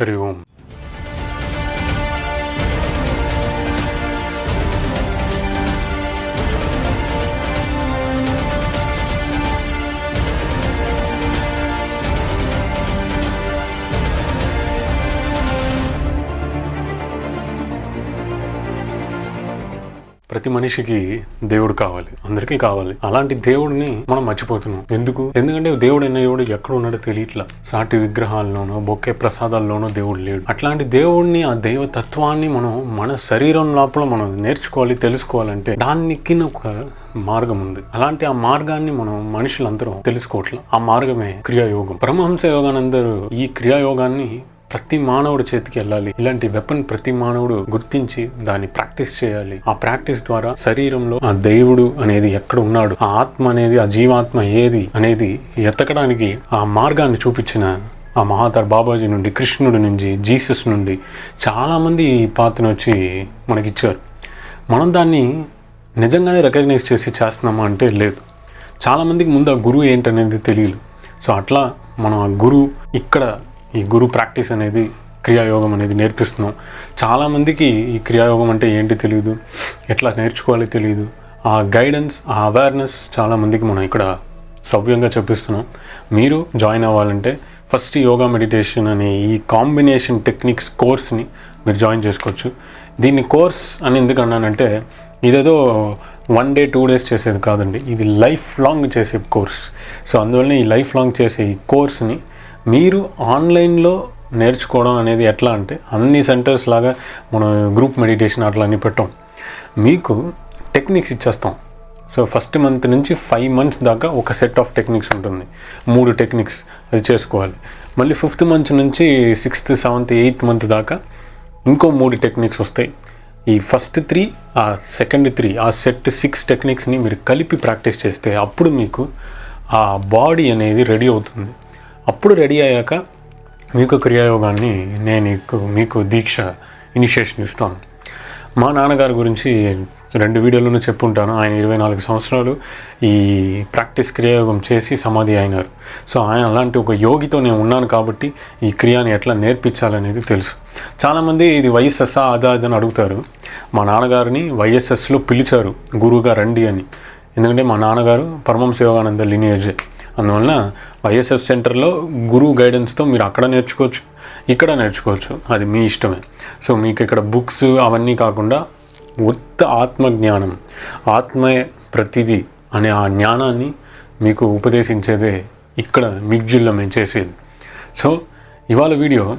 హరి ప్రతి మనిషికి దేవుడు కావాలి. అందరికీ కావాలి. అలాంటి దేవుడిని మనం మర్చిపోతున్నాం. ఎందుకు? ఎందుకంటే దేవుడు అనేవాడు ఎక్కడ ఉన్నాడో తెలియట్లా. సాటి విగ్రహాల్లోనో బొక్కే ప్రసాదాల్లోనో దేవుడు లేడు. అట్లాంటి దేవుడిని ఆ దైవ తత్వాన్ని మనం మన శరీరం లోపల మనం నేర్చుకోవాలి తెలుసుకోవాలంటే దానికి ఒక మార్గం ఉంది. అలాంటి ఆ మార్గాన్ని మనం మనుషులందరూ తెలుసుకోవట్లేదు ఆ మార్గమే క్రియాయోగం. పరమహంస యోగానందరూ ఈ క్రియాయోగాన్ని ప్రతి మానవుడి చేతికి వెళ్ళాలి. ఇలాంటి వెపన్ ప్రతి మానవుడు గుర్తించి దాన్ని ప్రాక్టీస్ చేయాలి. ఆ ప్రాక్టీస్ ద్వారా శరీరంలో ఆ దేవుడు అనేది ఎక్కడ ఉన్నాడు? ఆ ఆత్మ అనేది ఆ జీవాత్మ ఏది అనేది ఎతకడానికి ఆ మార్గాన్ని చూపించిన ఆ మహాతర్ బాబాజీ నుండి కృష్ణుడి నుంచి జీసస్ నుండి చాలామంది ఈ పాత్రను వచ్చి మనకిచ్చారు. మనం దాన్ని నిజంగానే రికగ్నైజ్ చేసి చేస్తున్నామా అంటే లేదు. చాలామందికి ముందు ఆ గురువు ఏంటనేది తెలియదు. సో అట్లా మనం ఆ గురువు ఇక్కడ ఈ గురు ప్రాక్టీస్ అనేది క్రియాయోగం అనేది నేర్పిస్తున్నాం. చాలామందికి ఈ క్రియాయోగం అంటే ఏంటి తెలియదు ఎట్లా నేర్చుకోవాలి తెలియదు ఆ గైడెన్స్ ఆ అవేర్నెస్ చాలామందికి మనం ఇక్కడ సవ్యంగా చూపిస్తున్నాం మీరు జాయిన్ అవ్వాలంటే ఫస్ట్ యోగా మెడిటేషన్ అనే ఈ కాంబినేషన్ టెక్నిక్స్ కోర్స్ని మీరు జాయిన్ చేసుకోవచ్చు. దీన్ని కోర్స్ అని ఎందుకు అన్నానంటే ఇదేదో వన్ డే టూ డేస్ చేసేది కాదండి. ఇది లైఫ్ లాంగ్ చేసే కోర్స్. సో అందువల్ల ఈ లైఫ్ లాంగ్ చేసే ఈ కోర్స్ని మీరు ఆన్లైన్లో నేర్చుకోవడం అనేది ఎట్లా అంటే అన్ని సెంటర్స్ లాగా మనం గ్రూప్ మెడిటేషన్ అట్లా అని పెట్టాం. మీకు టెక్నిక్స్ ఇచ్చేస్తాం. సో ఫస్ట్ మంత్ నుంచి ఫైవ్ మంత్స్ దాకా ఒక సెట్ ఆఫ్ టెక్నిక్స్ ఉంటుంది. మూడు టెక్నిక్స్ అది చేసుకోవాలి. మళ్ళీ ఫిఫ్త్ మంత్ నుంచి సిక్స్త్ సెవెంత్ ఎయిత్ మంత్ దాకా ఇంకో మూడు టెక్నిక్స్ వస్తాయి. ఈ ఫస్ట్ త్రీ ఆ సెకండ్ త్రీ ఆ సెట్ సిక్స్ టెక్నిక్స్ని మీరు కలిపి ప్రాక్టీస్ చేస్తే అప్పుడు మీకు ఆ బాడీ అనేది రెడీ అవుతుంది. అప్పుడు రెడీ అయ్యాక మీకు క్రియాయోగాన్ని నేను మీకు- మీకు దీక్ష ఇనిషియేషన్ ఇస్తాను. మా నాన్నగారి గురించి రెండు వీడియోలను చెప్పుంటాను. ఆయన ఇరవై నాలుగు సంవత్సరాలు ఈ ప్రాక్టీస్ క్రియాయోగం చేసి సమాధి అయినారు. సో ఆయన అలాంటి ఒక యోగితో నేను ఉన్నాను కాబట్టి ఈ క్రియాని ఎట్లా నేర్పించాలనేది తెలుసు. చాలామంది ఇది వైఎస్ఎస్ అదా అదని అడుగుతారు. మా నాన్నగారిని వైఎస్ఎస్లో పిలిచారు గురువుగా రండి అని. ఎందుకంటే మా నాన్నగారు పరమం యోగానంద లినియేజే అందువలన వైఎస్ఎస్ సెంటర్లో గురువు గైడెన్స్తో మీరు అక్కడ నేర్చుకోవచ్చు ఇక్కడ నేర్చుకోవచ్చు. అది మీ ఇష్టమే. సో మీకు ఇక్కడ బుక్స్ అవన్నీ కాకుండా ఉత్త ఆత్మజ్ఞానం ఆత్మే ప్రతిదీ అనే ఆ జ్ఞానాన్ని మీకు ఉపదేశించేదే ఇక్కడ మిగ్జిల్లో మేము చేసేది. సో ఇవాళ వీడియో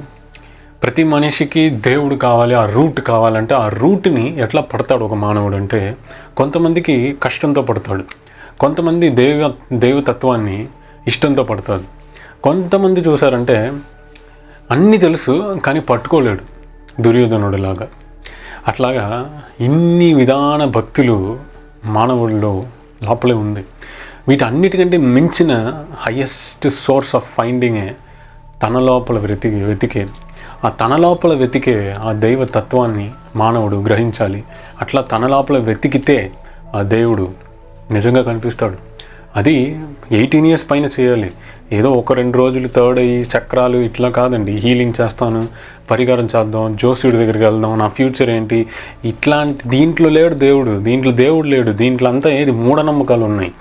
ప్రతి మనిషికి దేవుడు కావాలి ఆ రూట్ కావాలంటే ఆ రూట్ని ఎట్లా పడతాడు ఒక మానవుడు అంటే కొంతమందికి కష్టంతో పడతాడు. కొంతమంది దేవ దేవతత్వాన్ని ఇష్టంతో పడతారు. కొంతమంది చూసారంటే అన్నీ తెలుసు కానీ పట్టుకోలేడు దుర్యోధనుడిలాగా. అట్లాగా ఇన్ని విధాన భక్తులు మానవుల్లో లోపలే ఉంది. వీటన్నిటికంటే మించిన హయ్యెస్ట్ సోర్స్ ఆఫ్ ఫైండింగే తన లోపల వెతికి వెతికే. ఆ తన లోపల వెతికే ఆ దైవ తత్వాన్ని మానవుడు గ్రహించాలి. అట్లా తన లోపల వెతికితే ఆ దేవుడు నిజంగా కనిపిస్తాడు. అది ఎయిటీన్ ఇయర్స్ పైన చేయాలి. ఏదో ఒక రెండు రోజులు థర్డ్ అయ్యి చక్రాలు ఇట్లా కాదండి. హీలింగ్ చేస్తాను పరిహారం చేద్దాం జోసుడి దగ్గరికి వెళ్దాం నా ఫ్యూచర్ ఏంటి? ఇట్లాంటి దీంట్లో లేడు దేవుడు. దీంట్లో దేవుడు లేడు. దీంట్లో అంతా ఏది మూఢనమ్మకాలు ఉన్నాయి.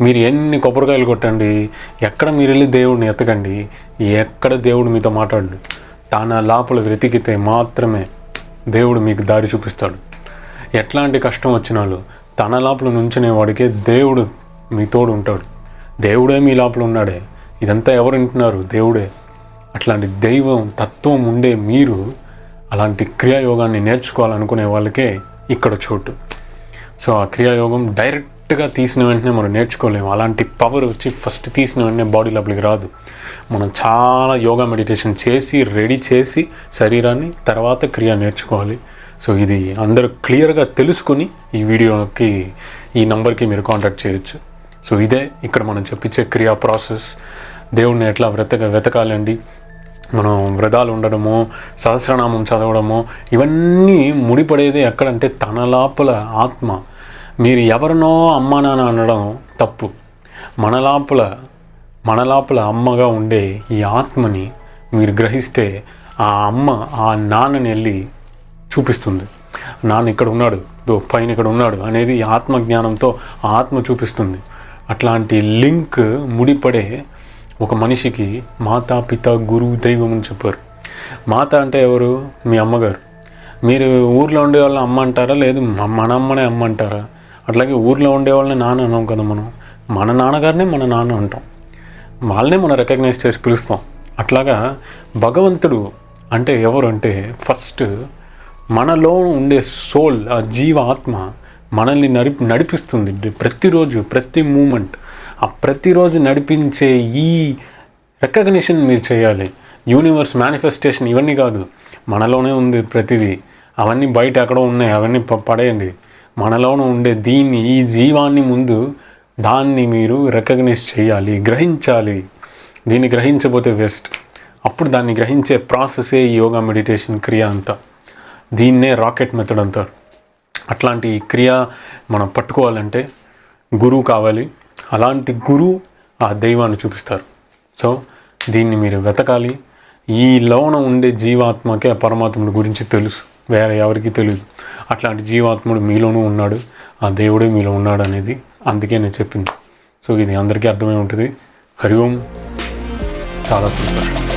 మీరు ఎన్ని కొబ్బరికాయలు కొట్టండి ఎక్కడ మీరు వెళ్ళి దేవుడిని ఎతకండి ఎక్కడ దేవుడు మీతో మాట్లాడు. తన లోపల వెతికితే మాత్రమే దేవుడు మీకు దారి చూపిస్తాడు. ఎట్లాంటి కష్టం వచ్చినాలో తన లోపల నుంచునే వాడికే దేవుడు మీ తోడు ఉంటాడు. దేవుడే మీ లోపల ఉన్నాడే. ఇదంతా ఎవరు వింటున్నారు? దేవుడే. అట్లాంటి దైవం తత్వం ఉండే మీరు అలాంటి క్రియాయోగాన్ని నేర్చుకోవాలనుకునే వాళ్ళకే ఇక్కడ చోటు. సో ఆ క్రియాయోగం డైరెక్ట్గా తీసిన వెంటనే మనం నేర్చుకోలేము. అలాంటి పవర్ వచ్చి ఫస్ట్ తీసిన వెంటనే బాడీ లోపలికి రాదు. మనం చాలా యోగా మెడిటేషన్ చేసి రెడీ చేసి శరీరాన్ని తర్వాత క్రియ నేర్చుకోవాలి. సో ఇది అందరూ క్లియర్గా తెలుసుకుని ఈ వీడియోకి ఈ నంబర్కి మీరు కాంటాక్ట్ చేయొచ్చు. సో ఇదే ఇక్కడ మనం చెప్పించే క్రియా ప్రాసెస్. దేవుణ్ణి ఎట్లా వెతక వెతకాలండి? మనం వ్రతాలు ఉండడము సహస్రనామం చదవడము ఇవన్నీ ముడిపడేది ఎక్కడంటే తన లోపల ఆత్మ. మీరు ఎవరినో అమ్మ నాన్న అనడం తప్పు. మన లోపల మన లోపల అమ్మగా ఉండే ఈ ఆత్మని మీరు గ్రహిస్తే ఆ అమ్మ ఆ నాన్నని వెళ్ళి చూపిస్తుంది. నాన్న ఇక్కడ ఉన్నాడు దో పైన ఇక్కడ ఉన్నాడు అనేది ఆత్మజ్ఞానంతో ఆత్మ చూపిస్తుంది. అట్లాంటి లింక్ ముడిపడే ఒక మనిషికి మాతా పిత గురువు దైవం అని చెప్పారు. మాత అంటే ఎవరు? మీ అమ్మగారు. మీరు ఊర్లో ఉండే వాళ్ళని అమ్మ అంటారా? లేదు మన అమ్మనే అమ్మ అంటారా? అట్లాగే ఊర్లో ఉండే వాళ్ళని నాన్న అన్నాం కదా మనం. మన నాన్నగారినే మన నాన్న అంటాం. వాళ్ళనే మనం రికగ్నైజ్ చేసి పిలుస్తాం. అట్లాగా భగవంతుడు అంటే ఎవరు అంటే ఫస్ట్ మనలో ఉండే సోల్ ఆ జీవ ఆత్మ మనల్ని నడిపి నడిపిస్తుంది. ప్రతిరోజు ప్రతి మూమెంట్. ఆ ప్రతిరోజు నడిపించే ఈ రికగ్నిషన్ మీరు చేయాలి. యూనివర్స్ మేనిఫెస్టేషన్ ఇవన్నీ కాదు. మనలోనే ఉంది ప్రతిదీ. అవన్నీ బయట ఎక్కడో ఉన్నాయి. అవన్నీ పడేయండి. మనలోనే ఉండే దీన్ని ఈ జీవాన్ని ముందు దాన్ని మీరు రికగ్నైజ్ చేయాలి. గ్రహించాలి. దీన్ని గ్రహించబోతే వేస్ట్. అప్పుడు దాన్ని గ్రహించే ప్రాసెసే యోగా మెడిటేషన్ క్రియ అంతా. దీన్నే రాకెట్ మెథడ్ అంటారు. అట్లాంటి క్రియ మనం పట్టుకోవాలంటే గురువు కావాలి. అలాంటి గురువు ఆ దైవాన్ని చూపిస్తారు. సో దీన్ని మీరు వెతకాలి. ఈ లోన ఉండే జీవాత్మకే ఆ పరమాత్ముడి గురించి తెలుసు. వేరే ఎవరికి తెలియదు అట్లాంటి జీవాత్ముడు మీలోనూ ఉన్నాడు. ఆ దేవుడే మీలో ఉన్నాడు అనేది అందుకే నేను చెప్పింది. సో ఇది అందరికీ అర్థమై ఉంటుంది. హరి ఓం. చాలా సంతోషం.